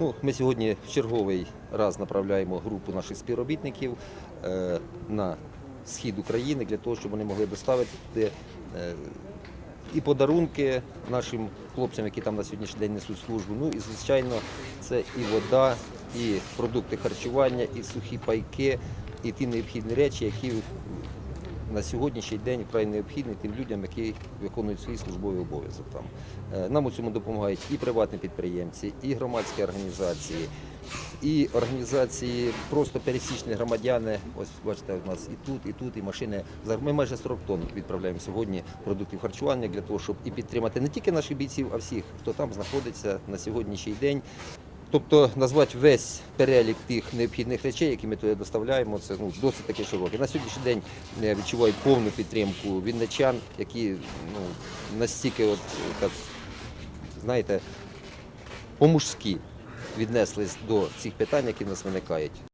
Ну, ми сьогодні в черговий раз направляємо групу наших співробітників е, на схід України для того, щоб вони могли доставити е, і подарунки нашим хлопцям, які там на сьогоднішній день несуть службу. Ну і звичайно, це і вода, і продукти харчування, і сухі пайки, і ті необхідні речі, які на сьогоднішній день вкрай необхідні тим людям, які виконують свій службовий обов'язок там. Е, Нам у цьому допомагають і приватні підприємці, і громадські організації, і організації просто пересічні громадяни. Ось бачите, у нас і тут, і тут, і машини. Ми майже 40 тонн відправляємо сьогодні продуктів харчування для того, щоб і підтримати не тільки наших бійців, а всіх, хто там знаходиться на сьогоднішній день. Тобто назвати весь перелік тих необхідних речей, які ми туди доставляємо, це ну, досить таке широкий. На сьогоднішній день я відчуваю повну підтримку вінничан, які ну, настільки, от, так, знаєте, по-мужськи віднеслись до цих питань, які в нас виникають.